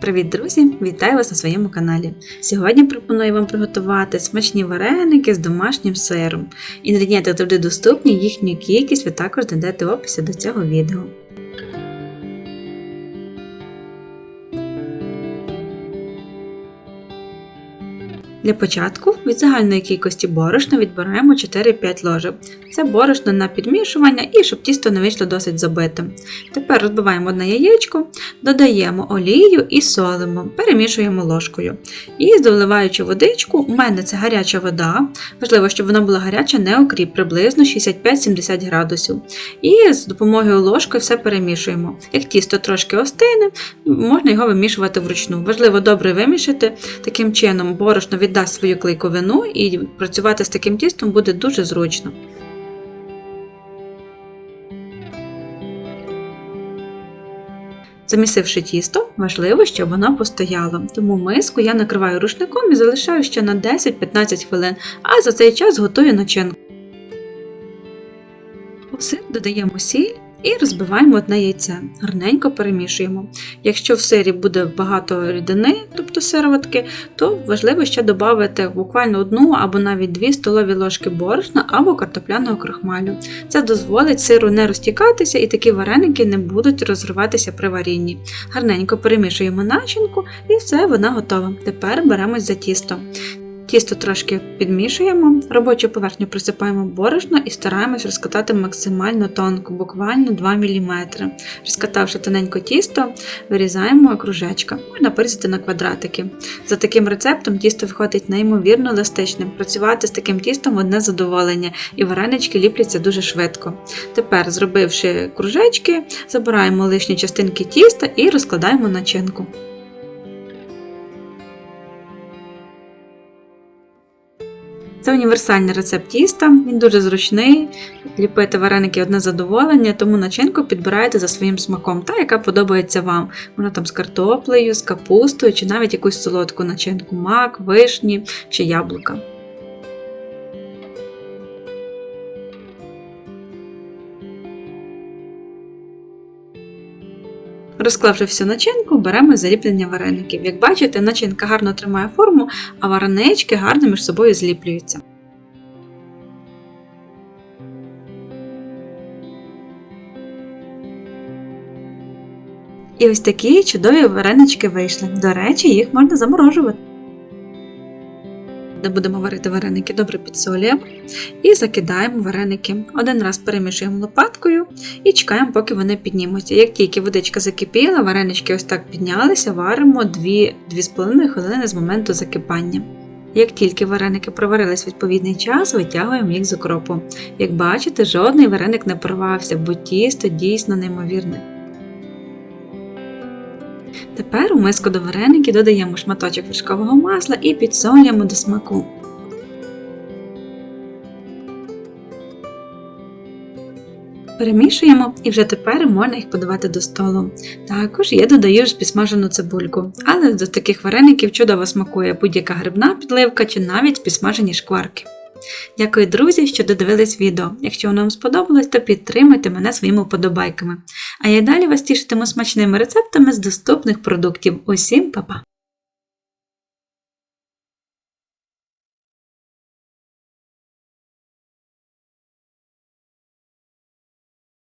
Привіт, друзі! Вітаю вас на своєму каналі. Сьогодні пропоную вам приготувати смачні вареники з домашнім сиром. Інгредієнти завжди доступні, їхню кількість ви також знайдете в описі до цього відео. Для початку від загальної кількості борошна відбираємо 4-5 ложок. Це борошно на підмішування і щоб тісто не вийшло досить забитим. Тепер розбиваємо одне яєчко, додаємо олію і солимо, перемішуємо ложкою. І доливаючи водичку, у мене це гаряча вода. Важливо, щоб вона була гаряча, не окріп, приблизно 65-70 градусів. І з допомогою ложки все перемішуємо. Як тісто трошки остине, можна його вимішувати вручну. Важливо добре вимішати, таким чином борошно віддасть свою клейковину і працювати з таким тістом буде дуже зручно. Замісивши тісто, важливо, щоб воно постояло. Тому миску я накриваю рушником і залишаю ще на 10-15 хвилин, а за цей час готую начинку. У сир додаємо сіль і розбиваємо одне яйце. Гарненько перемішуємо. Якщо в сирі буде багато рідини, тобто сироватки, то важливо ще додати буквально одну або навіть дві столові ложки борошна або картопляного крахмалю. Це дозволить сиру не розтікатися і такі вареники не будуть розриватися при варінні. Гарненько перемішуємо начинку і все, вона готова. Тепер беремось за тісто. Тісто трошки підмішуємо, робочу поверхню присипаємо борошно і стараємось розкатати максимально тонко, буквально 2 мм. Розкатавши тоненько тісто, вирізаємо кружечка. Можна порізати на квадратики. За таким рецептом тісто виходить неймовірно еластичним. Працювати з таким тістом одне задоволення, і варенички ліпляться дуже швидко. Тепер, зробивши кружечки, забираємо лишні частинки тіста і розкладаємо начинку. Це універсальний рецепт тіста, він дуже зручний. Ліпити вареники одне задоволення, тому начинку підбирайте за своїм смаком, та яка подобається вам. Вона там з картоплею, з капустою, чи навіть якусь солодку начинку, мак, вишні чи яблука. Розклавши всю начинку, беремо заліплення вареників. Як бачите, начинка гарно тримає форму, а варенички гарно між собою зліплюються. І ось такі чудові варенички вийшли. До речі, їх можна заморожувати. Де будемо варити вареники, добре підсолюємо і закидаємо вареники. Один раз перемішуємо лопаткою і чекаємо, поки вони піднімуться. Як тільки водичка закипіла, варенички ось так піднялися, варимо 2-2,5 хвилини з моменту закипання. Як тільки вареники проварились відповідний час, витягуємо їх з окропу. Як бачите, жодний вареник не порвався, бо тісто дійсно неймовірне. Тепер у миску до вареників додаємо шматочок вершкового масла і підсолюємо до смаку. Перемішуємо і вже тепер можна їх подавати до столу. Також я додаю ж підсмажену цибульку, але до таких вареників чудово смакує будь-яка грибна підливка чи навіть підсмажені шкварки. Дякую, друзі, що додивились відео. Якщо воно вам сподобалось, то підтримуйте мене своїми вподобайками. А я далі вас тішитиму смачними рецептами з доступних продуктів. Усім па-па!